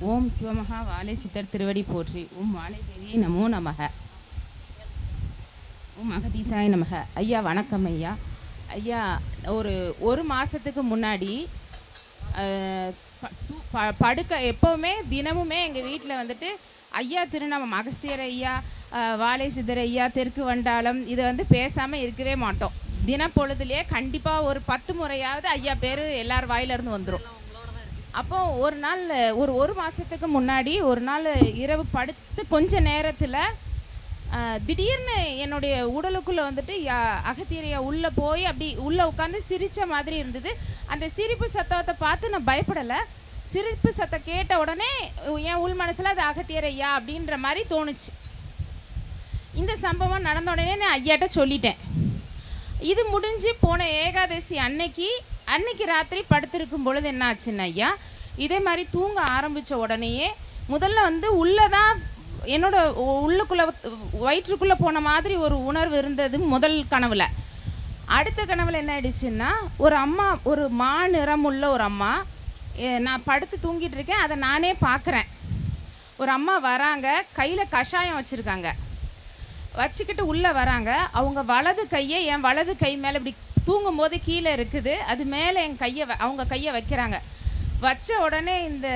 ஓம் சிவமகா வாழை சித்தர் திருவடி போற்றி. ஓம் வாழை தேவியை நமோ நமக. ஓம் மகதீசாய நமக. ஐயா வணக்கம் ஐயா. ஐயா ஒரு ஒரு மாதத்துக்கு முன்னாடி ப- ப- படுக்க எப்போவுமே தினமுமே எங்கள் வீட்டில் வந்துட்டு ஐயா திருநாமம் அகஸ்தியர் ஐயா வாழை சித்தர் ஐயா தெற்கு வண்டாளம் இதை வந்து பேசாமல் இருக்கவே மாட்டோம். தினப்பொழுதுலேயே கண்டிப்பாக ஒரு பத்து முறையாவது ஐயா பேர் எல்லார் வாயிலிருந்து வந்துடும் அப்போ ஒரு நாள் ஒரு ஒரு மாதத்துக்கு முன்னாடி ஒரு நாள் இரவு படுத்து கொஞ்ச நேரத்தில் திடீர்னு என்னுடைய உடலுக்குள்ளே வந்துட்டு யா- அகத்தீரையா உள்ளே போய் அப்படி உள்ளே உட்காந்து சிரித்த மாதிரி இருந்தது. அந்த சிரிப்பு சத்தத்தை பார்த்து நான் பயப்படலை. சிரிப்பு சத்தம் கேட்ட உடனே என் உள் மனசில் அது அகத்தியரையா அப்படின்ற மாதிரி தோணுச்சு. இந்த சம்பவம் நடந்த உடனே நான் ஐயாட்ட சொல்லிட்டேன். இது முடிஞ்சு போன ஏகாதசி அன்னைக்கு அன்னைக்கு ராத்திரி படுத்திருக்கும் பொழுது என்ன ஆச்சுன்னு ஐயா இதே மாதிரி தூங்க ஆரம்பித்த உடனேயே முதல்ல வந்து உள்ளே தான் என்னோட உள்ளுக்குள்ளே வயிற்றுக்குள்ளே போன மாதிரி ஒரு உணர்வு இருந்தது முதல் கனவில். அடுத்த கனவில் என்ன ஆயிடுச்சுன்னா ஒரு அம்மா ஒரு மா நிறமுள்ள ஒரு அம்மா நான் படுத்து தூங்கிட்டு இருக்கேன் அதை நானே பார்க்குறேன். ஒரு அம்மா வராங்க கையில் கஷாயம் வச்சுருக்காங்க. வச்சுக்கிட்டு உள்ளே வராங்க அவங்க வலது கையை என் வலது கை மேலே இப்படி தூங்கும்போது கீழே இருக்குது. அது மேலே என் கையை வ- அவங்க கையை வைக்கிறாங்க. வச்ச உடனே இந்த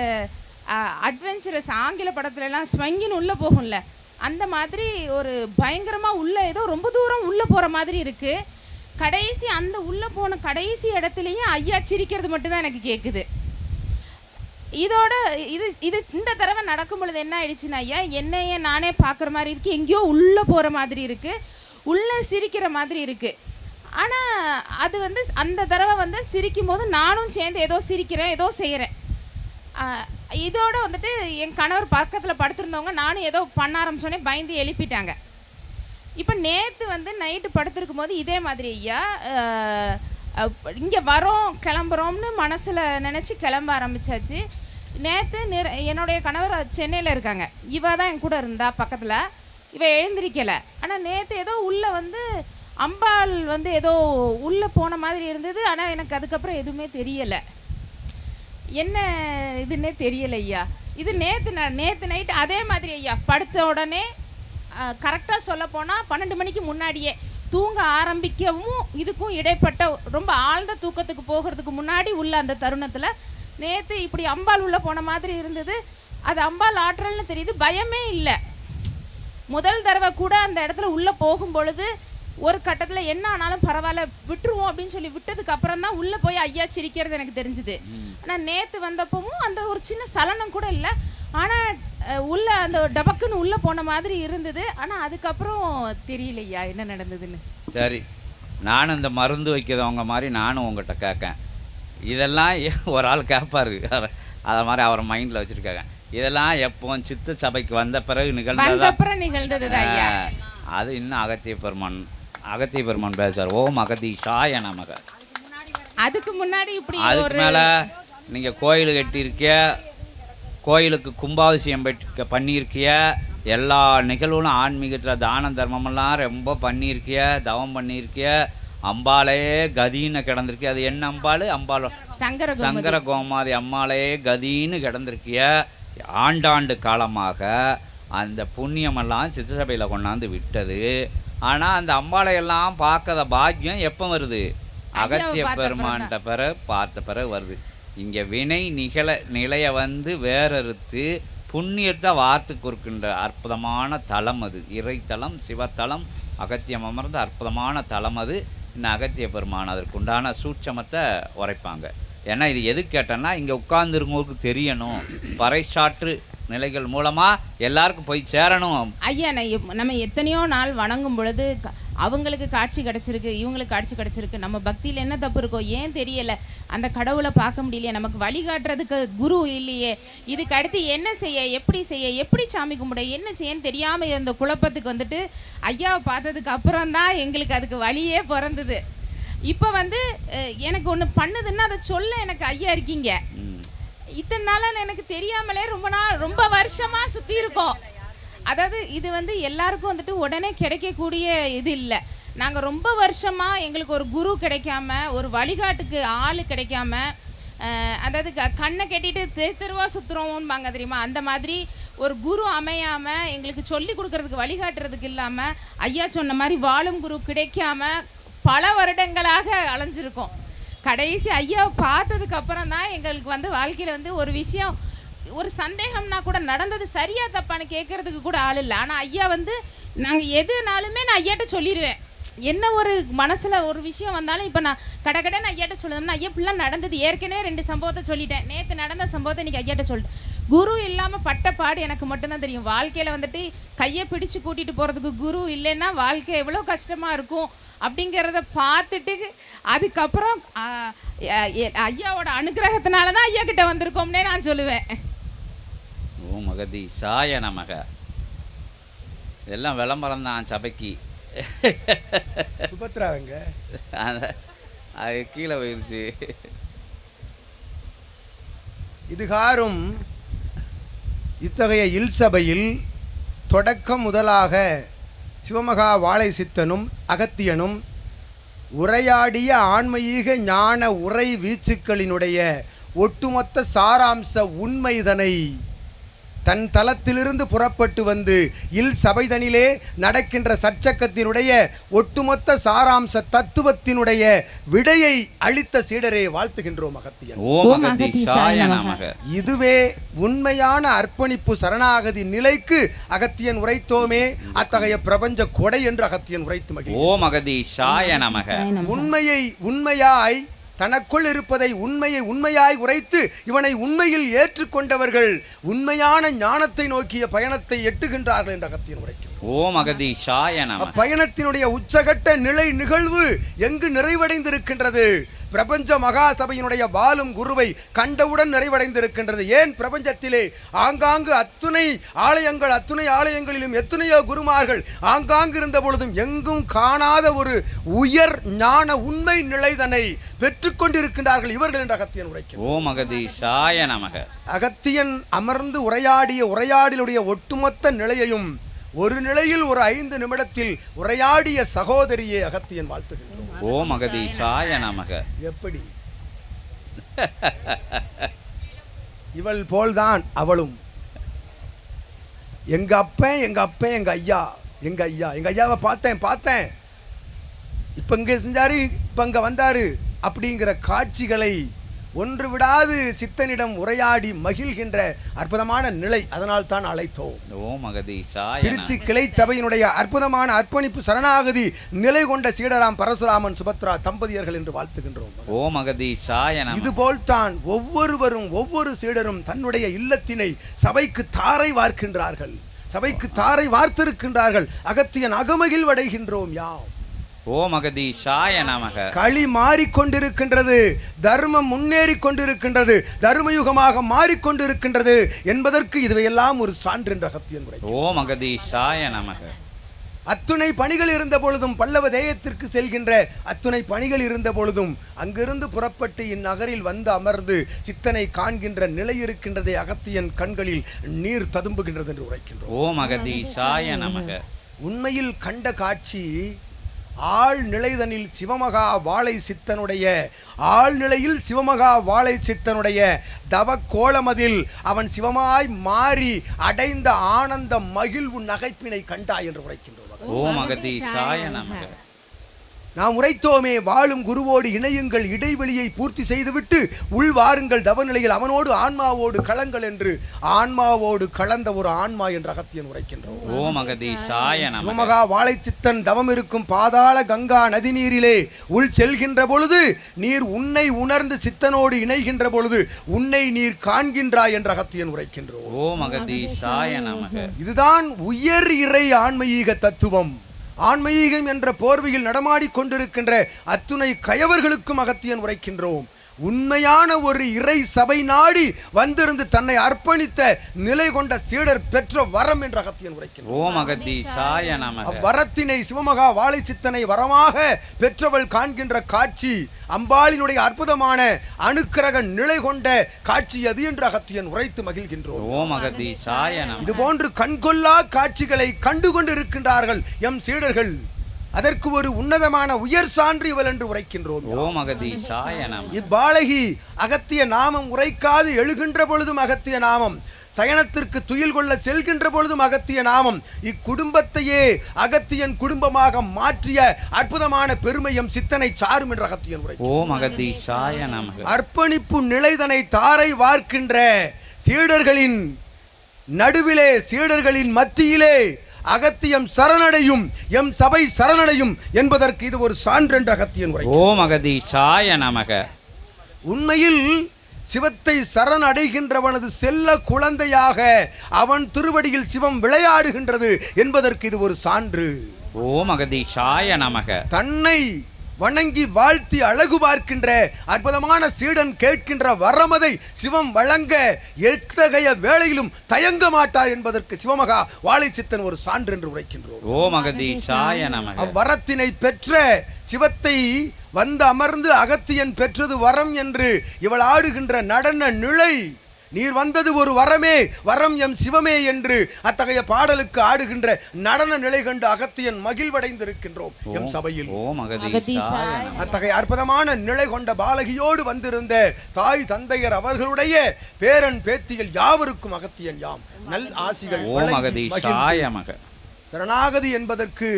அட்வென்ச்சரஸ் ஆங்கில படத்துலலாம் ஸ்வங்கின்னு உள்ளே போகும்ல. அந்த மாதிரி ஒரு பயங்கரமாக உள்ளே ஏதோ ரொம்ப தூரம் உள்ளே போகிற மாதிரி இருக்குது கடைசி அந்த உள்ளே போன கடைசி இடத்துலையும் ஐயா சிரிக்கிறது மட்டும்தான் எனக்கு கேட்குது இதோட இது இது இந்த தடவை நடக்கும் பொழுது என்ன ஆயிடுச்சுன்னா ஐயா என்னையே நானே பார்க்குற மாதிரி இருக்குது எங்கேயோ உள்ளே போகிற மாதிரி இருக்குது உள்ளே சிரிக்கிற மாதிரி இருக்குது ஆனால் அது வந்து அந்த தடவை வந்து சிரிக்கும் போது நானும் சேர்ந்து ஏதோ சிரிக்கிறேன் ஏதோ செய்கிறேன் இதோடு வந்துட்டு என் கணவர் பக்கத்தில் படுத்திருந்தவங்க நானும் ஏதோ பண்ண ஆரம்பிச்சோடனே பயந்து எழுப்பிட்டாங்க. இப்போ நேற்று வந்து நைட்டு படுத்திருக்கும் போது இதே மாதிரி ஐயா இங்கே வரோம் கிளம்புறோம்னு மனசில் நினச்சி கிளம்ப ஆரம்பிச்சாச்சு. நேற்று நிற என்னுடைய கணவர் சென்னையில் இருக்காங்க. இவ தான் என் கூட இருந்தா பக்கத்தில். இவ எழுந்திருக்கலை. ஆனால் நேற்று ஏதோ உள்ளே வந்து அம்பாள் வந்து ஏதோ உள்ளே போன மாதிரி இருந்தது ஆனால் எனக்கு அதுக்கப்புறம் எதுவுமே தெரியலை. என்ன இதுன்னே தெரியலை ஐயா. இது நேற்று ந நேற்று நைட்டு அதே மாதிரி ஐயா. படுத்த உடனே கரெக்டாக சொல்ல போனால் பன்னெண்டு மணிக்கு முன்னாடியே தூங்க ஆரம்பிக்கவும் இதுக்கும் இடைப்பட்ட ரொம்ப ஆழ்ந்த தூக்கத்துக்கு போகிறதுக்கு முன்னாடி உள்ள அந்த தருணத்தில் நேற்று இப்படி அம்பாள் உள்ளே போன மாதிரி இருந்தது. அது அம்பாள் ஆற்றல்னு தெரியுது. பயமே இல்லை. முதல் தடவை கூட அந்த இடத்துல உள்ளே போகும் பொழுது ஒரு கட்டத்தில் என்ன ஆனாலும் பரவாயில்ல விட்டுருவோம் அப்படின்னு சொல்லி விட்டதுக்கு அப்புறம் தான் உள்ளே போய் ஐயா சிரிக்கிறது எனக்கு தெரிஞ்சுது. ஆனால் நேற்று வந்தப்பவும் அந்த ஒரு சின்ன சலனம் கூட இல்லை. ஆனால் உள்ள அந்த டபக்குன்னு உள்ளே போன மாதிரி இருந்தது. ஆனால் அதுக்கப்புறம் தெரியலையா என்ன நடந்ததுன்னு. சரி நானும் இந்த மருந்து வைக்கிறவங்க மாதிரி நானும் உங்கள்கிட்ட கேட்கேன். இதெல்லாம் ஒரு ஆள் கேட்பாரு அதை மாதிரி அவர் மைண்டில் வச்சுருக்காங்க. இதெல்லாம் எப்போ சித்த சபைக்கு வந்த பிறகு நிகழ்ந்ததா? அது இன்னும் அகத்திய பெருமான் அகத்திய பெருமான் பேசுவார் ஓம் அகதீஷாய நமக. அதுக்கு முன்னாடி இப்படி அதுக்கு மேலே நீங்கள் கோயில் கட்டியிருக்கிய கோயிலுக்கு கும்பாபிஷேகம் பண்ணியிருக்கிய எல்லா நிகழ்வுகளும் ஆன்மீகத்தில் தான தர்மமெல்லாம் ரொம்ப பண்ணியிருக்கிய தவம் பண்ணியிருக்கிய அம்பாலே கதின்னு கிடந்திருக்கிய. அது என்ன அம்பாள்? அம்பாள் சங்கர. சங்கர கோமாதி அம்மாளே கதின்னு கிடந்திருக்கிய. ஆண்டாண்டு காலமாக அந்த புண்ணியமெல்லாம் சித்தசபையில் கொண்டாந்து விட்டது. ஆனால் அந்த அம்பாளையெல்லாம் பார்க்காத பாக்கியம் எப்போ வருது? அகத்திய பெருமான்கிட்ட பிறகு பார்த்த பிறகு வருது. இங்கே வினை நிகழ நிலைய வந்து வேறறுத்து புண்ணியத்தை வார்த்து கொடுக்கின்ற அற்புதமான தலம் அது. இறைத்தலம் சிவத்தலம் அகத்தியம் அமர்ந்த அற்புதமான தலம் அது. இந்த அகத்திய பெருமான் அதற்குண்டான சூட்சமத்தை உரைப்பாங்க. ஏன்னா இது எது கேட்டேன்னா இங்கே உட்கார்ந்துருக்கவங்களுக்கு தெரியணும். பறைசாற்று நிலைகள் மூலமாக எல்லாருக்கும் போய் சேரணும். ஐயா நான் நம்ம எத்தனையோ நாள் வணங்கும் பொழுது அவங்களுக்கு காட்சி கிடைச்சிருக்கு இவங்களுக்கு காட்சி கிடைச்சிருக்கு. நம்ம பக்தியில் என்ன தப்பு இருக்கோ ஏன் தெரியல. அந்த கடவுளை பார்க்க முடியலையே நமக்கு வழிகாட்டுறதுக்கு குரு இல்லையே. இதுக்கு அடுத்து என்ன செய்ய எப்படி செய்ய எப்படி சாமி கும்பிட என்ன செய்யன்னு தெரியாமல் இருந்த குழப்பத்துக்கு வந்துட்டு ஐயாவை பார்த்ததுக்கு அப்புறம் தான் எங்களுக்கு அதுக்கு வழியே பிறந்தது. இப்போ வந்து எனக்கு ஒன்று பண்ணுதுன்னா அதை சொல்ல எனக்கு ஐயா இருக்கீங்க. இத்தனை நாளாக எனக்கு தெரியாமலே ரொம்ப நாள் ரொம்ப வருஷமாக சுற்றி இருக்கோம். அதாவது இது வந்து எல்லாருக்கும் வந்துட்டு உடனே கிடைக்கக்கூடிய இது இல்லை. நாங்கள் ரொம்ப வருஷமாக எங்களுக்கு ஒரு குரு கிடைக்காம ஒரு வழிகாட்டுக்கு ஆள் கிடைக்காம அதாவது க கண்ணை கட்டிட்டு தெரு தெருவாக சுற்றுறோம்பாங்க தெரியுமா? அந்த மாதிரி ஒரு குரு அமையாமல் எங்களுக்கு சொல்லி கொடுக்குறதுக்கு வழிகாட்டுறதுக்கு இல்லாமல் ஐயா சொன்ன மாதிரி வாழும் குரு கிடைக்காம பல வருடங்களாக அலைஞ்சிருக்கோம். கடைசி ஐயாவை பார்த்ததுக்கு அப்புறம் தான் எங்களுக்கு வந்து வாழ்க்கையில் வந்து ஒரு விஷயம் ஒரு சந்தேகம்னா கூட நடந்தது சரியா தப்பான்னு கேட்கறதுக்கு கூட ஆள் இல்லை. ஆனால் ஐயா வந்து நாங்கள் எதுனாலுமே நான் ஐயாட்ட சொல்லிடுவேன் என்ன ஒரு மனசில் ஒரு விஷயம் வந்தாலும் இப்போ நான் கடை கடை நான் ஐயாட்ட சொல்லணும்னா ஐயா இப்படிலாம் நடந்தது ஏற்கனவே ரெண்டு சம்பவத்தை சொல்லிட்டேன். நேற்று நடந்த சம்பவத்தை இன்னைக்கு ஐயாட்ட சொல்லிட்டேன். குரு இல்லாமல் பட்ட பாடு எனக்கு மட்டும்தான் தெரியும். வாழ்க்கையில் வந்துட்டு கையை பிடிச்சு கூட்டிகிட்டு போகிறதுக்கு குரு இல்லைன்னா வாழ்க்கை எவ்வளோ கஷ்டமாக இருக்கும் அப்படிங்கிறத பார்த்துட்டு அதுக்கப்புறம் ஐயாவோட அனுகிரகத்தினால தான் ஐயா கிட்ட வந்திருக்கோம்னே நான் சொல்லுவேன். ஓ மகதி சாய நமக. எல்லாம் விளம்பரம் தான் சபைக்கு. சுபத்ராவங்க. அது கீழே போயிருச்சு. இதுகாரும் இத்தகைய இல் சபையில் தொடக்கம் முதலாக சிவமகா வாழை சித்தனும் அகத்தியனும் உரையாடிய ஆன்மீக ஞான உரை வீச்சுக்களினுடைய ஒட்டுமொத்த சாராம்ச உண்மைதனை தன் தலத்திலிருந்து புறப்பட்டு வந்து இல் சபைதனிலே நடக்கின்ற சற்சக்கத்தினுடைய ஒட்டுமொத்த சாராம்ச தத்துவத்தினுடைய விடையை அளித்த சீடரே வாழ்த்துகின்றோம் அகத்தியன் இதுவே உண்மையான அர்ப்பணிப்பு சரணாகதி நிலைக்கு அகத்தியன் உரைத்தோமே அத்தகைய பிரபஞ்ச கொடை என்று அகத்தியன் உரைத்து மகிழ் ஓ மகதி சாய நமக. உண்மையை உண்மையாய் தனக்குள் இருப்பதை உண்மையை உண்மையாய் உரைத்து இவனை உண்மையில் ஏற்றுக்கொண்டவர்கள் உண்மையான ஞானத்தை நோக்கிய பயணத்தை எட்டுகின்றார்கள் என்று அகத்தியன் உரைக்கும். ஓ மகதி சாய நமக அப்பயணத்தினுடைய உச்சகட்ட நிலை நிகழ்வு எங்கு நிறைவடைந்திருக்கின்றது? பிரபஞ்ச மகா சபையினுடைய வாழும் குருவை கண்டவுடன் நிறைவடைந்திருக்கின்றது. ஏன் பிரபஞ்சத்திலே? ஆங்காங்கு அத்துணை ஆலயங்கள் அத்துணை ஆலயங்களிலும் எத்தனையோ குருமார்கள் ஆங்காங்கு இருந்த பொழுதும் எங்கும் காணாத ஒரு உயர் ஞான உண்மை நிலைதனை பெற்றுக்கொண்டிருக்கின்றார்கள் இவர்கள் என்ற அகத்தியன் உரைக்கும் ஓ மகதி சாய நமக. அகத்தியன் அமர்ந்து உரையாடிய உரையாடலுடைய ஒட்டுமொத்த நிலையையும் ஒரு நிலையில் ஒரு ஐந்து நிமிடத்தில் உரையாடிய சகோதரியே அகத்தியன் வாழ்த்துகின்றோம் ஓ மகதி நமக. எப்படி? இவள் போல்தான் அவளும். எங்க அப்பன் எங்க அப்பன் எங்க ஐயா எங்க ஐயா. எங்க ஐயாவை பார்த்தேன் பார்த்தேன். இப்ப இங்க செஞ்சாரு இப்ப இங்க வந்தாரு அப்படிங்கிற காட்சிகளை ஒன்று விடாது சித்தனிடம் உரையாடி மகிழ்கின்ற அற்புதமான நிலை அதனால் தான் அழைத்தோம். திருச்சி கிளை சபையினுடைய அற்புதமான அர்ப்பணிப்பு சரணாகதி நிலை கொண்ட சீடராம் பரசுராமன் சுபத்ரா தம்பதியர்கள் என்று வாழ்த்துகின்றோம். ஓ மகதி சாய நமக இதுபோல்தான் ஒவ்வொருவரும் ஒவ்வொரு சீடரும் தன்னுடைய இல்லத்தினை சபைக்கு தாரை வார்க்கின்றார்கள். சபைக்கு தாரை வார்த்திருக்கின்றார்கள். அகத்தியன் அகமகில் வடைகின்றோம் யாம். ஓ மகதி சாய நமக. களி மாறிக்கொண்டிருக்கின்றது தர்மம் முன்னேறி கொண்டிருக்கின்றது தர்மயுகமாக மாறிக்கொண்டிருக்கின்றது என்பதற்கு இதுவையெல்லாம் ஒரு சான்று என்ற அகத்தியன் உரை. ஓ நமக. அத்துணை பணிகள் இருந்த பொழுதும் பல்லவ தேயத்திற்கு செல்கின்ற அத்துணை பணிகள் இருந்த பொழுதும் அங்கிருந்து புறப்பட்டு இந்நகரில் வந்து அமர்ந்து சித்தனை காண்கின்ற நிலை இருக்கின்றதே அகத்தியன் கண்களில் நீர் ததும்புகின்றது என்று உரைக்கின்றோம். ஓ மகதி சாய நமக. உண்மையில் கண்ட காட்சி ஆழ்நிலைதனில் சிவமகா வாழை சித்தனுடைய ஆழ்நிலையில் சிவமகா வாழை சித்தனுடைய தவ கோலமதில் அவன் சிவமாய் மாறி அடைந்த ஆனந்த மகிழ்வு நகைப்பினை கண்டாய் என்று உரைக்கின்றோம். ஓ மகதி சாய நமக. நாம் உரைத்தோமே வாழும் குருவோடு இணையுங்கள் இடைவெளியை பூர்த்தி செய்துவிட்டு உள் வாருங்கள் தவநிலையில் அவனோடு ஆன்மாவோடு கலங்கள் என்று. ஆன்மாவோடு கலந்த ஒரு ஆன்மா என்று அகத்தியன் உரைக்கின்றோம் ஓ மகதி சாய நமக. சிவமகா வாழைச்சித்தன் தவம் இருக்கும் பாதாள கங்கா நதி நீரிலே உள் செல்கின்ற பொழுது நீர் உன்னை உணர்ந்து சித்தனோடு இணைகின்ற பொழுது உன்னை நீர் காண்கின்றாய் என்ற அகத்தியன் உரைக்கின்றோம் ஓ மகதி சாய நமக. இதுதான் உயர் இறை ஆன்மீக தத்துவம். ஆன்மீகம் என்ற போர்வையில் நடமாடிக் கொண்டிருக்கின்ற அத்துணை கயவர்களுக்கும் அகத்தியன் உரைக்கின்றோம். உண்மையான ஒரு இறை சபை நாடி வந்திருந்து தன்னை அர்ப்பணித்த நிலை கொண்ட சீடர் பெற்ற வரம் என்ற அகத்தியன் நமக. அவ்வரத்தினை சிவமகா வாழை சித்தனை வரமாக பெற்றவள் காண்கின்ற காட்சி அம்பாளினுடைய அற்புதமான அணுக்கிரக நிலை கொண்ட காட்சி அது என்று அகத்தியன் உரைத்து மகிழ்கின்றோம். இது போன்று கண்கொள்ளா காட்சிகளை கண்டு கொண்டிருக்கின்றார்கள் எம் சீடர்கள். அதற்கு ஒரு உன்னதமான உயர் சான்று இவள் என்று உரைக்கின்றோம் ஓம் அகதீஷாய நம. இப்பாலகி அகத்திய நாமம் உரைக்காது எழுகின்ற பொழுதும் அகத்திய நாமம். சயனத்திற்கு துயில் கொள்ள செல்கின்ற பொழுதும் அகத்திய நாமம். இக்குடும்பத்தையே அகத்தியன் குடும்பமாக மாற்றிய அற்புதமான பெருமையும் சித்தனை சாரும் என்ற அகத்தியன் உரை ஓம் அகதீஷாய நமக அர்ப்பணிப்பு நிலைதனை தாரை வார்க்கின்ற சீடர்களின் நடுவிலே சீடர்களின் மத்தியிலே அகத்தியம் சரணடையும் எம் சபை சரணடையும் என்பதற்கு இது ஒரு சான்றென்ற அகத்தியன் உரை. ஓம் அகதீஷாய நமக. உண்மையில் சிவத்தை சரணடைகின்றவனது செல்ல குழந்தையாக அவன் திருவடியில் சிவம் விளையாடுகின்றது என்பதற்கு இது ஒரு சான்று. ஓம் அகதீஷாய நமக. தன்னை வணங்கி வாழ்த்தி அழகு பார்க்கின்ற அற்புதமான சீடன் கேட்கின்ற வரமதை சிவம் வழங்க எத்தகைய வேளையிலும் தயங்க மாட்டார் என்பதற்கு சிவமகா வாழைச்சித்தன் ஒரு சான்று என்று உரைக்கின்றோம். ஓம் அகதீஷாய நமக. அவ்வரத்தினை பெற்ற சிவத்தை வந்து அமர்ந்து அகத்தியன் பெற்றது வரம் என்று இவள் ஆடுகின்ற நடன நிலை நீர் வந்தது ஒரு வரமே வரம் எம் சிவமே என்று அத்தகைய பாடலுக்கு ஆடுகின்ற நடன நிலை கண்டு அகத்தியன் மகிழ்வடைந்திருக்கின்றோம். எம் சபையில். அத்தகைய அற்புதமான நிலை கொண்ட பாலகியோடு வந்திருந்த தாய் தந்தையர் அவர்களுடைய பேரன் பேத்திகள் யாவருக்கும் அகத்தியன் யாம். நல் ஆசிகள் சரணாகதி என்பதற்கு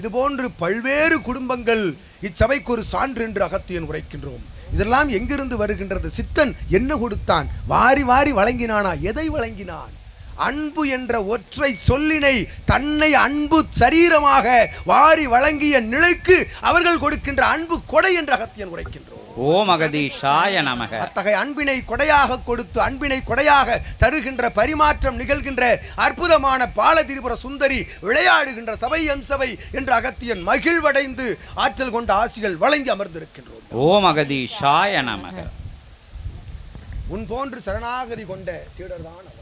இதுபோன்று பல்வேறு குடும்பங்கள் இச்சபைக்கு ஒரு சான்று என்று அகத்தியன் உரைக்கின்றோம். இதெல்லாம் எங்கிருந்து வருகின்றது? சித்தன் என்ன கொடுத்தான்? வாரி வாரி வழங்கினானா? எதை வழங்கினான்? அன்பு என்ற ஒற்றை சொல்லினை தன்னை அன்பு சரீரமாக வாரி வழங்கிய நிலைக்கு அவர்கள் கொடுக்கின்ற அன்பு கொடை என்ற அகத்தியன் உரைக்கின்றோம். ஓம் அகதீஷாய நமக. அத்தகைய அன்பினை கொடையாக கொடுத்து அன்பினை கொடையாக தருகின்ற பரிமாற்றம் நிகழ்கின்ற அற்புதமான பாலதிரிபுர சுந்தரி விளையாடுகின்ற சபை எம் சபை என்று அகத்தியன் மகிழ்வடைந்து ஆற்றல் கொண்ட ஆசிகள் வழங்கி அமர்ந்திருக்கின்றோம். ஓம் அகதீஷாய நமக. உன் போன்று சரணாகதி கொண்ட சீடர்தான் அவள்.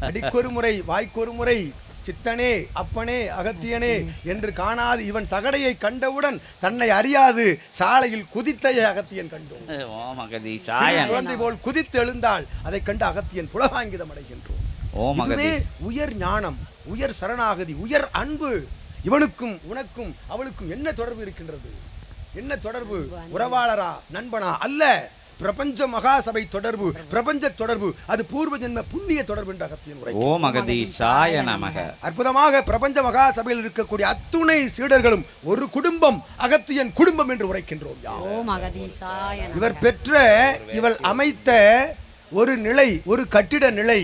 அடிக்கொரு முறை வாய்க்கொரு முறை சித்தனே அப்பனே அகத்தியனே என்று காணாது இவன் சகடையை கண்டவுடன் தன்னை அறியாது. சாலையில் குதித்த அகத்தியன் கண்டோம். குழந்தை போல் குதித்து எழுந்தால் அதை கண்டு அகத்தியன் புலகாங்கிதம் அடைகின்றோம். இதுவே உயர் ஞானம் உயர் சரணாகதி உயர் அன்பு. இவனுக்கும் உனக்கும் அவளுக்கும் என்ன தொடர்பு இருக்கின்றது? என்ன தொடர்பு? உறவாளரா? நண்பனா? அல்ல. பிரபஞ்ச மகாசபை தொடர்பு பிரபஞ்ச தொடர்பு அது பூர்வ ஜென்ம புண்ணிய தொடர்பு என்ற அகத்தியன் உரை ஓம் அகதீஷாய நமக. அற்புதமாக பிரபஞ்ச மகாசபையில் இருக்கக்கூடிய அத்துணை சீடர்களும் ஒரு குடும்பம் அகத்தியன் குடும்பம் என்று உரைக்கின்றோம். இவர் பெற்ற இவள் அமைத்த ஒரு நிலை ஒரு கட்டிட நிலை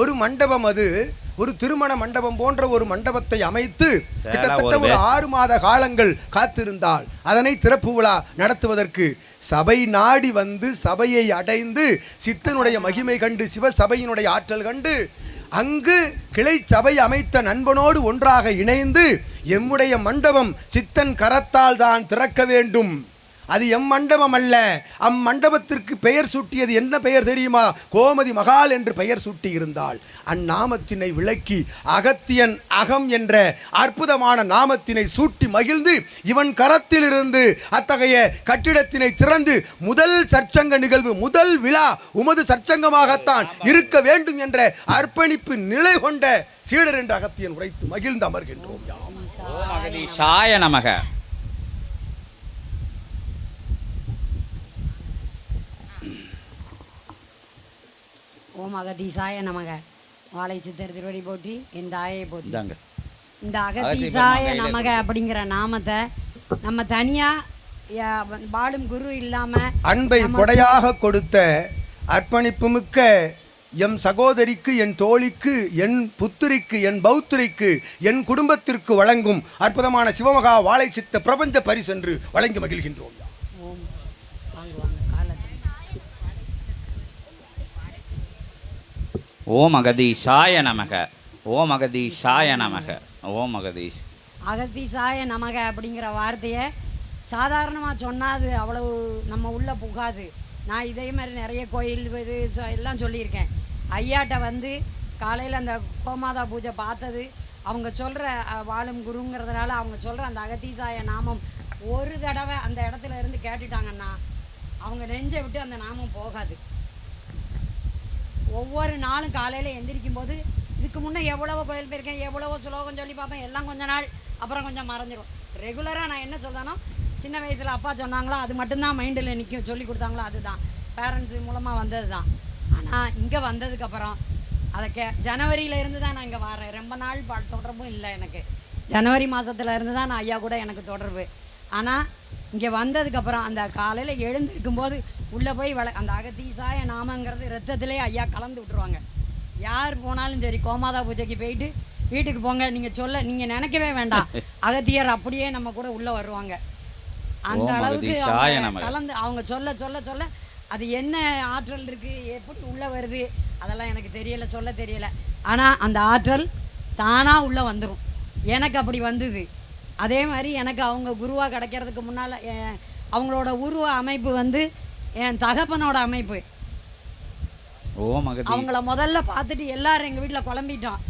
ஒரு மண்டபம் அது. ஒரு திருமண மண்டபம் போன்ற ஒரு மண்டபத்தை அமைத்து கிட்டத்தட்ட ஒரு ஆறு மாத காலங்கள் காத்திருந்தால் அதனை திறப்பு விழா நடத்துவதற்கு சபை நாடி வந்து சபையை அடைந்து சித்தனுடைய மகிமை கண்டு சிவசபையினுடைய ஆற்றல் கண்டு அங்கு கிளை சபை அமைத்த நண்பனோடு ஒன்றாக இணைந்து எம்முடைய மண்டபம் சித்தன் கரத்தால் தான் திறக்க வேண்டும். அது எம் மண்டபம் அல்ல. அம்மண்டபத்திற்கு பெயர் சூட்டியது என்ன பெயர் தெரியுமா? கோமதி மகால் என்று பெயர் சூட்டி இருந்தால் அந்நாமத்தினை விளக்கி அகத்தியன் அகம் என்ற அற்புதமான நாமத்தினை சூட்டி மகிழ்ந்து இவன் கரத்திலிருந்து அத்தகைய கட்டிடத்தினை திறந்து முதல் சற்சங்க நிகழ்வு முதல் விழா உமது சற்சங்கமாகத்தான் இருக்க வேண்டும் என்ற அர்ப்பணிப்பு நிலை கொண்ட சீடர் என்ற அகத்தியன் உரைத்து மகிழ்ந்து அமர்கின்றோம். அகதீஷாய நமக. ஓம் அகதீசாய நமக. வாழை சித்தர் திருவடி போற்றி என் தாயை போற்றி. இந்த அகதீசாய நமக அப்படிங்கிற நாமத்தை நம்ம தனியா யா- வாழும் குரு இல்லாம அன்பை கொடையாக கொடுத்த அர்ப்பணிப்புமிக்க எம் சகோதரிக்கு என் தோழிக்கு என் புத்திரிக்கு என் பௌத்திரிக்கு என் குடும்பத்திற்கு வழங்கும் அற்புதமான சிவமகா வாழை சித்த பிரபஞ்ச பரிசென்று வழங்கி மகிழ்கின்றோம். ஓம் அகதீஷாய நமக. ஓம் அகதீஷாய நமக. ஓம் அகதீஷ் அகத்தீசாய நமக அப்படிங்கிற வார்த்தையை சாதாரணமாக சொன்னால் அது அவ்வளவு நம்ம உள்ளே புகாது. நான் இதே மாதிரி நிறைய கோயில் இது எல்லாம் சொல்லியிருக்கேன். ஐயாட்ட வந்து காலையில் அந்த கோமாதா பூஜை பார்த்தது. அவங்க சொல்கிற வாழும் குருங்கிறதுனால அவங்க சொல்கிற அந்த அகத்தீசாய நாமம் ஒரு தடவை அந்த இடத்துல இருந்து கேட்டுட்டாங்கன்னா அவங்க நெஞ்சை விட்டு அந்த நாமம் போகாது. ஒவ்வொரு நாளும் காலையில் எந்திரிக்கும் போது இதுக்கு முன்னே எவ்வளவோ கோயில் போயிருக்கேன் எவ்வளவோ சுலோகம் சொல்லி பார்ப்பேன் எல்லாம் கொஞ்ச நாள் அப்புறம் கொஞ்சம் மறைஞ்சிடும் ரெகுலராக நான் என்ன சொல்றேனோ சின்ன வயசில் அப்பா சொன்னாங்களோ அது மட்டும்தான் மைண்டில் நிற்கும் சொல்லி கொடுத்தாங்களோ அதுதான். பேரண்ட்ஸ் மூலமாக வந்தது தான் ஆனால் இங்கே வந்ததுக்கப்புறம் அதை கே ஜனவரியில இருந்து தான் நான் இங்கே வரேன் ரொம்ப நாள் ப தொடர்பும் இல்லை எனக்கு. ஜனவரி மாதத்துல இருந்து தான் நான் ஐயா கூட எனக்கு தொடர்பு. ஆனால் இங்கே வந்ததுக்கப்புறம் அந்த காலையில் எழுந்திருக்கும் போது உள்ளே போய் வள அந்த அகத்தீசாய நாமங்கிறது ரத்தத்திலே ஐயா கலந்து விட்ருவாங்க யார் போனாலும் சரி கோமாதா பூஜைக்கு போயிட்டு வீட்டுக்கு போங்க. நீங்கள் சொல்ல நீங்கள் நினைக்கவே வேண்டாம். அகத்தியர் அப்படியே நம்ம கூட உள்ளே வருவாங்க. அந்த அளவுக்கு அவங்க. கலந்து அவங்க சொல்ல சொல்ல சொல்ல அது என்ன ஆற்றல் இருக்குது எப்படி உள்ளே வருது அதெல்லாம் எனக்கு தெரியல சொல்ல தெரியல. ஆனால் அந்த ஆற்றல் தானாக உள்ளே வந்துடும் எனக்கு அப்படி வந்தது. அதே மாதிரி எனக்கு அவங்க குருவாக கிடைக்கிறதுக்கு முன்னால் அவங்களோட உருவ அமைப்பு வந்து என் தகப்பனோட அமைப்பு. ஓம் அகதி அவங்கள முதல்ல பார்த்துட்டு எல்லாரும் எங்கள் வீட்டில் குழம்பிட்டோம்.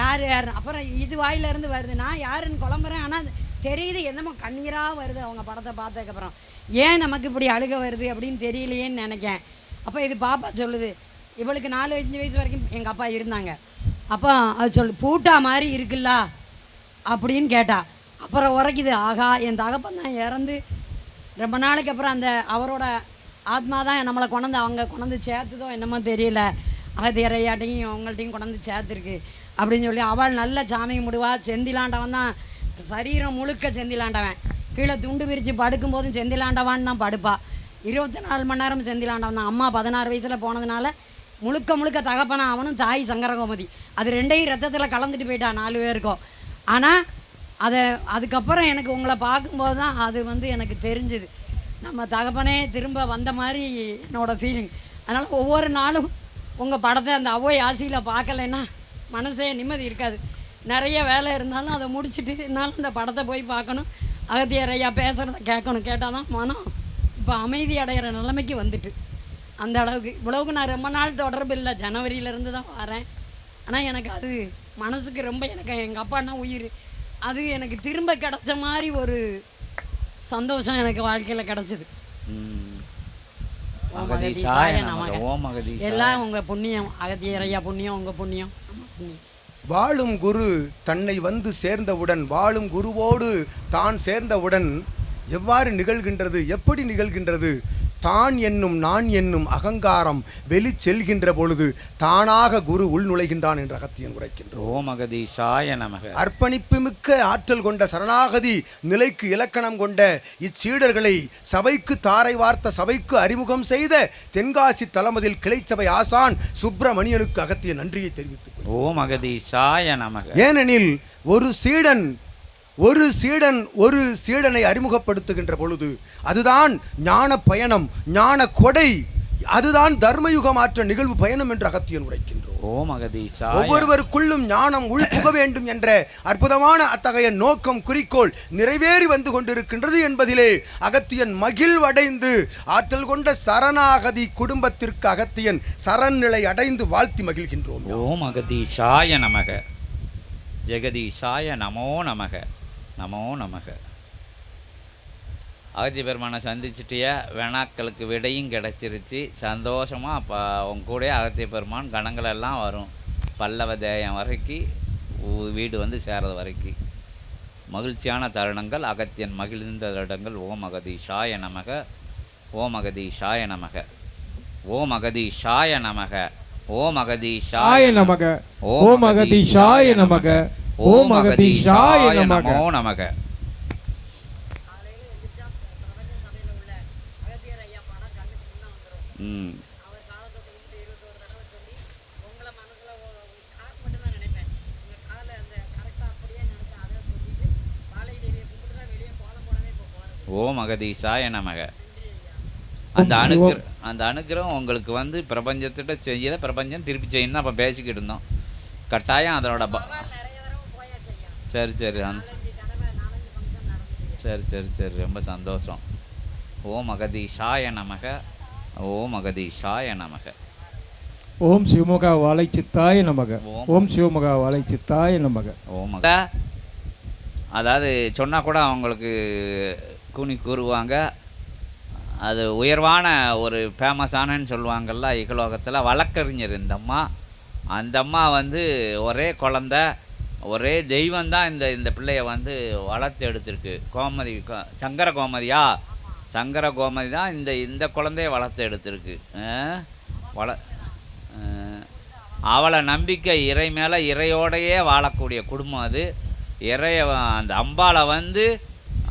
யார் யார் அப்புறம் இது வாயிலேருந்து வருது நான் யாருன்னு குழம்புறேன். ஆனால் தெரியுது என்னமோ கண்ணீராக வருது அவங்க படத்தை பார்த்ததுக்கப்புறம் ஏன் நமக்கு இப்படி அழுக வருது அப்படின்னு தெரியலையேன்னு நினைக்கேன். அப்போ இது பாப்பா சொல்லுது இவளுக்கு நாலு அஞ்சு வயசு வரைக்கும் எங்கள் அப்பா இருந்தாங்க. அப்போ அது சொல்லு பூட்டா மாதிரி இருக்குல்ல? அப்படின்னு கேட்டா. அப்புறம் உரைக்குது ஆகா என் தகப்பன் தான் இறந்து ரொம்ப நாளைக்கு அப்புறம் அந்த அவரோட ஆத்மா தான் நம்மளை கொண்டாந்து அவங்க கொண்டாந்து சேர்த்துதோ என்னமோ தெரியல. அகத்தியரையாட்டையும் அவங்கள்ட்டையும் கொண்டாந்து சேர்த்துருக்கு. அப்படின்னு சொல்லி அவள் நல்ல சாமி முடுவா செந்திலாண்டவன் தான். சரீரம் முழுக்க செந்திலாண்டவன். கீழே துண்டு பிரித்து படுக்கும்போதும் செந்திலாண்டவான்னு தான் படுப்பாள் இருபத்தி நாலு மணி நேரம் செந்திலாண்டவன் தான். அம்மா பதினாறு வயசில் போனதுனால முழுக்க முழுக்க தகப்பனா அவனும் தாய் சங்கரகோமதி அது ரெண்டையும் ரத்தத்தில் கலந்துட்டு போயிட்டான் நாலு பேருக்கும். ஆனால் அதை அதுக்கப்புறம் எனக்கு உங்களை பார்க்கும்போது தான் அது வந்து எனக்கு தெரிஞ்சுது. நம்ம தகப்பனே திரும்ப வந்த மாதிரி என்னோடய ஃபீலிங் அதனால் ஒவ்வொரு நாளும் உங்கள் படத்தை அந்த அவ்வை ஆசையில் பார்க்கலைன்னா மனசே நிம்மதி இருக்காது. நிறைய வேலை இருந்தாலும் அதை முடிச்சுட்டு என்னால் அந்த படத்தை போய் பார்க்கணும். அகத்தியர் ஐயா பேசுகிறத கேட்கணும். கேட்டால் தான் மனம் இப்போ அமைதி அடைகிற நிலைமைக்கு வந்துட்டு. அந்த அளவுக்கு. இவ்வளவுக்கு நான் ரொம்ப நாள் தொடர்பு இல்லை. ஜனவரியிலேருந்து தான் வரேன். ஆனால் எனக்கு அது மனசுக்கு ரொம்ப எனக்கு எங்கள் அப்பான்னா உயிர். அது எனக்கு திரும்ப கிடச்ச மாதிரி ஒரு சந்தோஷம் எனக்கு வாழ்க்கையில் கிடைச்சிது. எல்லாம் உங்கள் புண்ணியம் அகத்தியரையா புண்ணியம் உங்கள் புண்ணியம். வாழும் குரு தன்னை வந்து சேர்ந்தவுடன் வாழும் குருவோடு தான் சேர்ந்தவுடன் எவ்வாறு நிகழ்கின்றது எப்படி நிகழ்கின்றது தான் என்னும் நான் என்னும் அகங்காரம் வெளி செல்கின்ற பொழுது தானாக குரு உள் நுழைகின்றான் என்ற அகத்தியன் உரைக்கின்றோம் ஓம் அகதீசாய நமக. அர்ப்பணிப்புமிக்க ஆற்றல் கொண்ட சரணாகதி நிலைக்கு இலக்கணம் கொண்ட இச்சீடர்களை சபைக்கு தாரை வார்த்த சபைக்கு அறிமுகம் செய்த தென்காசி தளமதில் கிளைச்சபை ஆசான் சுப்பிரமணியனுக்கு அகத்திய நன்றியை தெரிவித்துக் கொள்கிறேன். ஓம் அகதீசாய நமக. ஏனெனில் ஒரு சீடன் ஒரு சீடன் ஒரு சீடனை அறிமுகப்படுத்துகின்ற பொழுது அதுதான் ஞான பயணம் ஞான கொடை அதுதான் தர்மயுகமாற்ற நிகழ்வு பயணம் என்று அகத்தியன் உரைக்கின்றோம் ஒவ்வொருவருக்குள்ளும் ஞானம் உள்புக வேண்டும் என்ற அற்புதமான அத்தகைய நோக்கம் குறிக்கோள் நிறைவேறி வந்து கொண்டிருக்கின்றது என்பதிலே அகத்தியன் மகிழ்வடைந்து ஆற்றல் கொண்ட சரணாகதி குடும்பத்திற்கு அகத்தியன் சரண்நிலை அடைந்து வாழ்த்தி மகிழ்கின்றோம். ஓம் அகதீஷாய நமக. ஜெகதீஷாய நமோ நமக. நமோ நமக. அகத்தி பெருமானை சந்திச்சிட்டிய வினாக்களுக்கு விடையும் கிடச்சிருச்சு. சந்தோஷமாக அப்போ உங்க கூட அகத்திய பெருமான் கணங்கள் எல்லாம் வரும். பல்லவ தேயம் வரைக்கும் வீடு வந்து சேரது வரைக்கும் மகிழ்ச்சியான தருணங்கள் அகத்தியன் மகிழ்ந்த தருணங்கள் ஓம் அகதீஷாய நமக ஓம் அகதீஷாய நமக. ஓம் அகதீஷாய நமக ஓம் அகதீஷாய ஆய நமக ஓம் அகதீஷாய நமக. ஓம் அகதீஷாய நமக. நமோ நமக ம். ஓம் அகதீஷாய நமக. அந்த அனுகிர அந்த அனுகிரகம் உங்களுக்கு வந்து பிரபஞ்சத்திட்ட செய்யல பிரபஞ்சம் திருப்பி செய்யணும் அப்போ பேசிக்கிட்டு இருந்தோம். கட்டாயம் அதனோட ப நிறைய தடவை போயாச்சு ஐயா சரி சரி நடந்தது சரி சரி சரி ரொம்ப சந்தோஷம். ஓம் அகதீஷாய நமக ஓம் அகதீஷாய நமக. ஓம் சிவமுகா வாழை சித்தாய நமக. ஓம். ஓம் சிவமுகா வாழை சித்தாய நமக. ஓம் அதாவது சொன்னால் கூட அவங்களுக்கு கூனி கூறுவாங்க. அது உயர்வான ஒரு ஃபேமஸானன்னு சொல்லுவாங்கல்ல இகலோகத்தில் வழக்கறிஞர் இந்த அம்மா அந்த அம்மா வந்து ஒரே குழந்த ஒரே தெய்வம் தான் இந்த இந்த பிள்ளைய வந்து வளர்த்து எடுத்திருக்கு. கோமதி சங்கர கோமதியா? சங்கர கோமதி தான் இந்த இந்த குழந்தைய வளர்த்து எடுத்திருக்கு. வள அவளை நம்பிக்கை இறை மேலே இறையோடையே வாழக்கூடிய குடும்பம் அது. இறைய அந்த அம்பாளை வந்து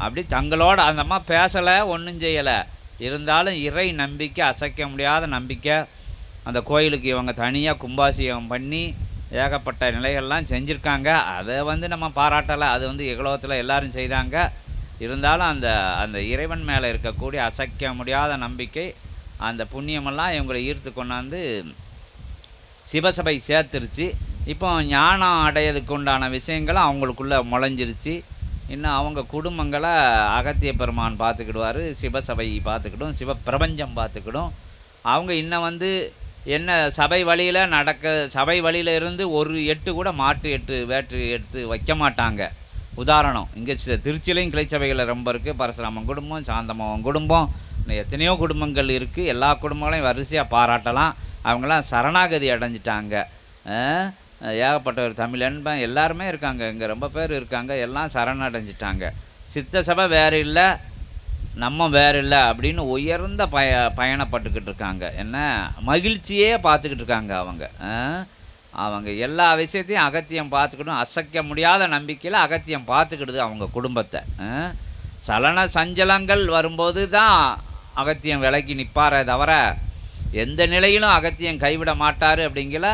அப்படி தங்களோட அந்த அம்மா பேசலை ஒன்றும் செய்யலை. இருந்தாலும் இறை நம்பிக்கை அசைக்க முடியாத நம்பிக்கை. அந்த கோயிலுக்கு இவங்க தனியாக கும்பாசியம் பண்ணி ஏகப்பட்ட நிலைகள்லாம் செஞ்சுருக்காங்க. அதை வந்து நம்ம பாராட்டலை. அது வந்து எகலோகத்தில் எல்லாரும் செய்தாங்க. இருந்தாலும் அந்த அந்த இறைவன் மேலே இருக்கக்கூடிய அசைக்க முடியாத நம்பிக்கை அந்த புண்ணியமெல்லாம் இவங்களை ஈர்த்து கொண்டாந்து சிவசபை சேர்த்துருச்சு. இப்போ ஞானம் அடையிறதுக்கு உண்டான விஷயங்களும் அவங்களுக்குள்ளே முளைஞ்சிருச்சு. இன்னும் அவங்க குடும்பங்களை அகத்திய பெருமான் பார்த்துக்கிடுவார் சிவசபை பார்த்துக்கிடும் சிவ பிரபஞ்சம் பார்த்துக்கிடும். அவங்க இன்னும் வந்து என்ன சபை வழியில் நடக்க சபை வழியில இருந்து ஒரு எட்டு கூட மாட்டு எட்டு வேற்று எடுத்து வைக்க மாட்டாங்க. உதாரணம் இங்கே திருச்சியிலையும் கிளைச்சபைகள் ரொம்ப இருக்குது பரசுராமன் குடும்பம் சாந்தமவன் குடும்பம் எத்தனையோ குடும்பங்கள் இருக்குது எல்லா குடும்பங்களையும் வரிசையாக பாராட்டலாம். அவங்களாம் சரணாகதி அடைஞ்சிட்டாங்க. ஏகப்பட்ட ஒரு தமிழ் அன்பன் எல்லாருமே இருக்காங்க. இங்கே ரொம்ப பேர் இருக்காங்க. எல்லாம் சரணடைஞ்சிட்டாங்க. சித்த சபை வேறு இல்லை. நம்ம வேறு இல்லை அப்படின்னு உயர்ந்த பய பயணப்பட்டுக்கிட்டு இருக்காங்க. என்ன? மகிழ்ச்சியே பார்த்துக்கிட்டு இருக்காங்க அவங்க. அவங்க எல்லா விஷயத்தையும் அகத்தியம் பார்த்துக்கணும். அசைக்க முடியாத நம்பிக்கையில் அகத்தியம் பார்த்துக்கிடுது அவங்க குடும்பத்தை. சலன சஞ்சலங்கள் வரும்போது தான் அகத்தியம் விலகி நிற்பாரே தவிர எந்த நிலையிலும் அகத்தியம் கைவிட மாட்டார் அப்படிங்கிற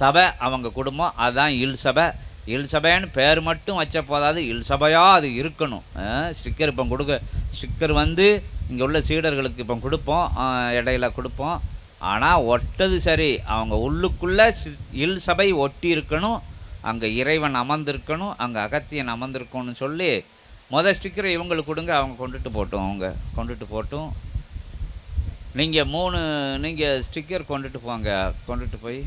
சபை அவங்க குடும்பம். அதுதான் இல் சபை. இல்சபைன்னு பேர் மட்டும் வச்ச போதாது. இல்சபையாக அது இருக்கணும். ஸ்டிக்கர் இப்போ கொடுக்க ஸ்டிக்கர் வந்து இங்கே உள்ள சீடர்களுக்கு இப்போ கொடுப்போம். இடையில கொடுப்போம். ஆனால் ஒட்டது சரி. அவங்க உள்ளுக்குள்ளே இல் சபை ஒட்டி இருக்கணும். அங்கே இறைவன் அமர்ந்திருக்கணும். அங்கே அகத்தியன் அமர்ந்திருக்கணும்னு சொல்லி மொதல் ஸ்டிக்கரை இவங்களுக்கு கொடுங்க. அவங்க கொண்டுட்டு போட்டோம். அவங்க கொண்டுட்டு போட்டும். நீங்கள் மூணு நீங்கள் ஸ்டிக்கர் கொண்டுட்டு போங்க. கொண்டுட்டு போய்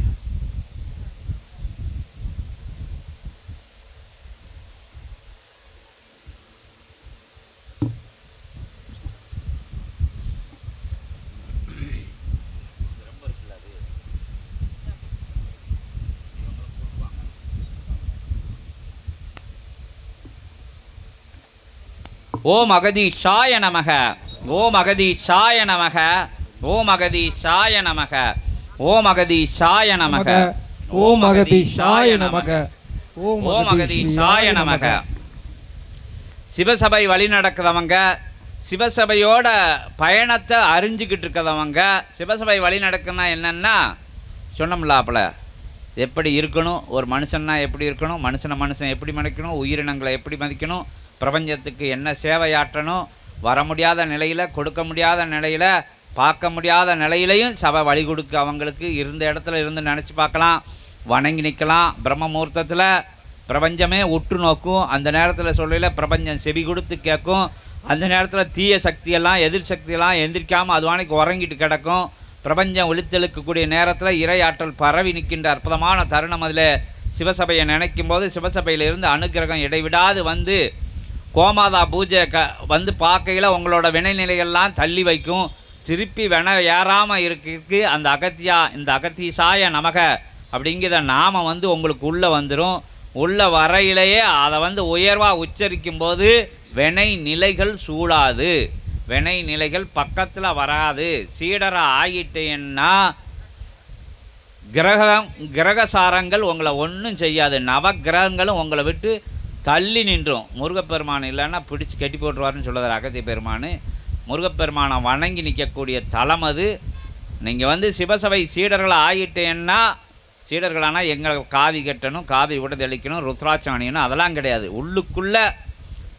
ஓம் அகதீஷாய நமக. ஓம் அகதீஷாய நமக. ஓம் அகதீஷாய நமக. ஓம் அகதீஷாய நமக. ஓம் அகதீஷாய நமக. ஓம் ஓம் அகதீஷாய நமக. சிவசபை வழி நடக்கிறவங்க சிவசபையோட பயணத்தை அறிஞ்சிக்கிட்டு இருக்கிறவங்க சிவசபை வழி நடக்குன்னா என்னன்னா சொன்னோம்லாப்புல எப்படி இருக்கணும் ஒரு மனுஷன்னா எப்படி இருக்கணும் மனுஷனை மனுஷன் எப்படி மதிக்கணும் உயிரினங்களை எப்படி மதிக்கணும் பிரபஞ்சத்துக்கு என்ன சேவையாற்றணும் வர முடியாத நிலையில் கொடுக்க முடியாத நிலையில் பார்க்க முடியாத நிலையிலையும் சபை வழி கொடுக்க. அவங்களுக்கு இருந்த இடத்துல இருந்து நினச்சி பார்க்கலாம். வணங்கி நிற்கலாம் பிரம்ம முகூர்த்தத்தில் பிரபஞ்சமே உற்று நோக்கும். அந்த நேரத்தில் சொல்லல பிரபஞ்சம் செவி கொடுத்து கேட்கும் அந்த நேரத்தில் தீய சக்தியெல்லாம் எதிர் சக்தியெல்லாம் எந்திரிக்காமல் அதுவானைக்கு உறங்கிட்டு கிடக்கும். பிரபஞ்சம் ஒளித்தெழுக்கக்கூடிய நேரத்தில் இறையாற்றல் பரவி நிற்கின்ற அற்புதமான தருணம் அதில். சிவசபையை நினைக்கும் போது சிவசபையிலிருந்து அனுக்கிரகம் இடைவிடாது வந்து கோமாதா பூஜை க வந்து பார்க்கையில் உங்களோட வினைநிலைகள்லாம் தள்ளி வைக்கும். திருப்பி வென ஏறாமல் இருக்கிறதுக்கு அந்த அகத்தியா இந்த அகத்தீசாய நமக அப்படிங்கிற நாம வந்து உங்களுக்கு உள்ளே வந்துடும் உள்ள வரையிலேயே அதை வந்து உயர்வாக உச்சரிக்கும் போது வினை நிலைகள் சூழாது வினை நிலைகள் பக்கத்தில் வராது. சீடராக ஆகிட்டேன்னா கிரகம் கிரகசாரங்கள் உங்களை ஒன்றும் செய்யாது. நவக்கிரகங்களும் உங்களை விட்டு தள்ளி நின்றும். முருகப்பெருமான் இல்லைன்னா பிடிச்சி கட்டி போட்டுருவாருன்னு சொல்லுறாரு அகத்திய பெருமான். முருகப்பெருமானை வணங்கி நிற்கக்கூடிய தலம் அது. நீங்கள் வந்து சிவசபை சீடர்கள் ஆகிட்டேன்னா சீடர்களானால் எங்களை காவி கட்டணும் காவி உடதளிக்கணும் ருத்ராட்சம் அணியணும் அதெல்லாம் கிடையாது. உள்ளுக்குள்ளே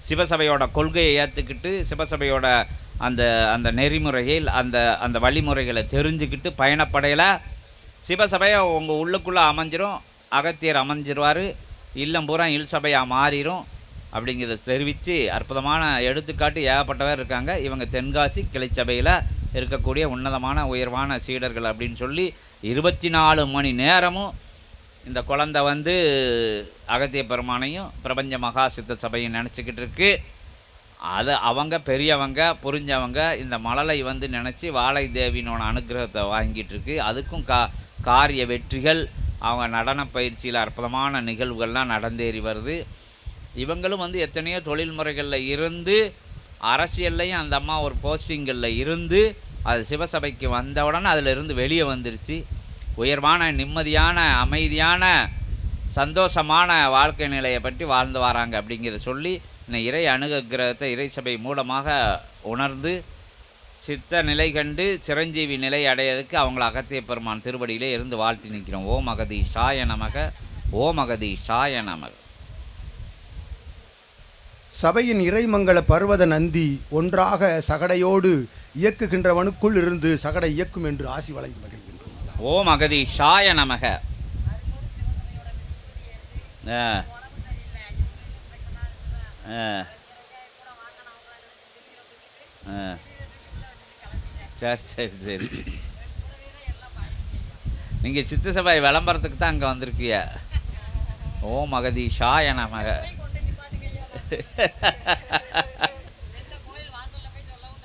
சிவசபையோட கொள்கையை ஏற்றுக்கிட்டு சிவசபையோட அந்த அந்த நெறிமுறையில் அந்த அந்த வழிமுறைகளை தெரிஞ்சுக்கிட்டு பயணப்படையில் சிவசபையை உங்கள் உள்ளுக்குள்ளே அமைஞ்சிரும் அகத்தியர் அமைஞ்சிருவார். இல்லம் பூரா இல் சபையாக மாறிடும் அப்படிங்கிறத தெரிவித்து அற்புதமான எடுத்துக்காட்டு ஏகப்பட்டவர் இருக்காங்க. இவங்க தென்காசி கிளைச்சபையில் இருக்கக்கூடிய உன்னதமான உயர்வான சீடர்கள் அப்படின்னு சொல்லி இருபத்தி நாலு மணி நேரமும் இந்த குழந்தை வந்து அகத்திய பெருமானையும் பிரபஞ்ச மகா சித்த சபையும் நினச்சிக்கிட்டு இருக்கு. அது அவங்க பெரியவங்க புரிஞ்சவங்க இந்த மலலை வந்து நினச்சி வாழை தேவினோட அனுகிரகத்தை வாங்கிட்டு இருக்கு. அதுக்கும் கா காரிய வெற்றிகள் அவங்க நடன பயிற்சியில் அற்புதமான நிகழ்வுகள்லாம் நடந்தேறி வருது. இவங்களும் வந்து எத்தனையோ தொழில் முறைகளில் இருந்து அரசியல்லையும் அந்த அம்மா ஒரு போஸ்டிங்களில் இருந்து அது சிவசபைக்கு வந்தவுடனே அதில் இருந்து வெளியே வந்துருச்சு. உயர்வான நிம்மதியான அமைதியான சந்தோஷமான வாழ்க்கை நிலையை பற்றி வாழ்ந்து வராங்க அப்படிங்கிறத சொல்லி இந்த இறை அணுகிரகத்தை இறை சபை மூலமாக உணர்ந்து சித்த நிலை கண்டு சிரஞ்சீவி நிலை அடையதுக்கு அவங்கள அகத்திய பெருமான் திருவடியிலே இருந்து வாழ்த்தி நிற்கிறோம். ஓ மகதி ஷாய நமக ஓ மகதி ஷாய நமக. சபையின் இறைமங்கள பர்வத நந்தி ஒன்றாக சகடையோடு இயக்குகின்றவனுக்குள் இருந்து சகடை இயக்கும் என்று ஆசி வழங்கி மகிழ்கின்றோம். ஓ மகதி ஷாய நமக ஆ. ஆ. சரி சரி சரி. நீங்கள் சித்த சபை விளம்பரத்துக்கு தான் அங்கே வந்திருக்கிய. ஓ மகதி ஷா என மக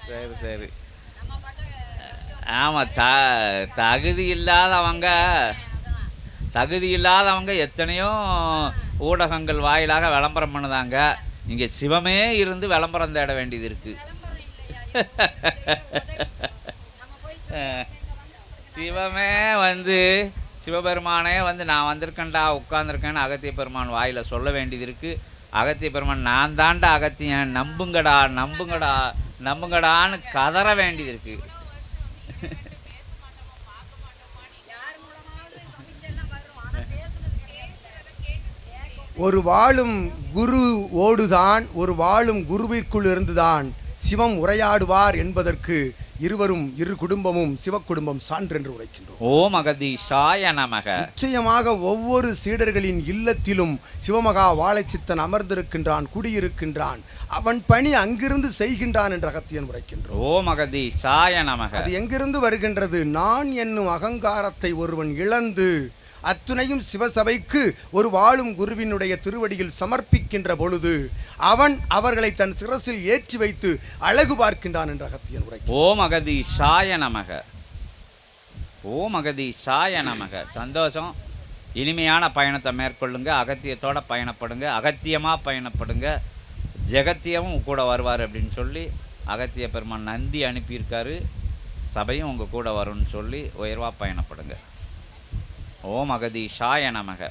சரி சரி. ஆமாம் த தகுதி இல்லாதவங்க தகுதி இல்லாதவங்க எத்தனையோ ஊடகங்கள் வாயிலாக விளம்பரம் பண்ணுதாங்க. இங்கே சிவமே இருந்து விளம்பரம் தேட வேண்டியது இருக்குது சிவமே வந்து சிவபெருமானே வந்து நான் வந்திருக்கேன்டா உட்காந்துருக்கேன்னு அகத்திய பெருமான் வாயில் சொல்ல வேண்டியது இருக்குது அகத்திய பெருமான் நான் தாண்டா அகத்தியன் நம்புங்கடா நம்புங்கடா நம்புங்கடான்னு கதற வேண்டியது இருக்குது ஒரு வாழும் குரு ஓடுதான் ஒரு வாழும் குருவிற்குள் இருந்துதான் சிவம் உரையாடுவார் என்பதற்கு இருவரும் இரு குடும்பமும் சிவக்குடும்பம் சான்றென்று உரைக்கின்றோம். ஓ மகதி ஷாய நமக. நிச்சயமாக ஒவ்வொரு சீடர்களின் இல்லத்திலும் சிவமகா வாழைச்சித்தன் அமர்ந்திருக்கின்றான் குடியிருக்கின்றான். அவன் பணி அங்கிருந்து செய்கின்றான் என்ற அகத்தியன் உரைக்கின்றோம். ஓ மகதி ஷாய நமக. அது எங்கிருந்து வருகின்றது? நான் என்னும் அகங்காரத்தை ஒருவன் இழந்து அத்துணையும் சிவசபைக்கு ஒரு வாழும் குருவினுடைய திருவடியில் சமர்ப்பிக்கின்ற பொழுது அவன் அவர்களை தன் சிரசில் ஏற்றி வைத்து அழகு பார்க்கின்றான் என்ற அகத்தியன் உரை ஓம் அகதி சாய நமக. ஓம் அகதி சாய நமக. சந்தோஷம். இனிமையான பயணத்தை மேற்கொள்ளுங்க. அகத்தியத்தோட பயணப்படுங்க. அகத்தியமாக பயணப்படுங்க. ஜெகத்தியமும் கூட வருவார் அப்படின்னு சொல்லி அகத்திய பெருமான் நந்தி அனுப்பியிருக்காரு. சபையும் உங்கள் கூட வரும்னு சொல்லி உயர்வாக பயணப்படுங்க. ஓம் அகதீஷாய நமக.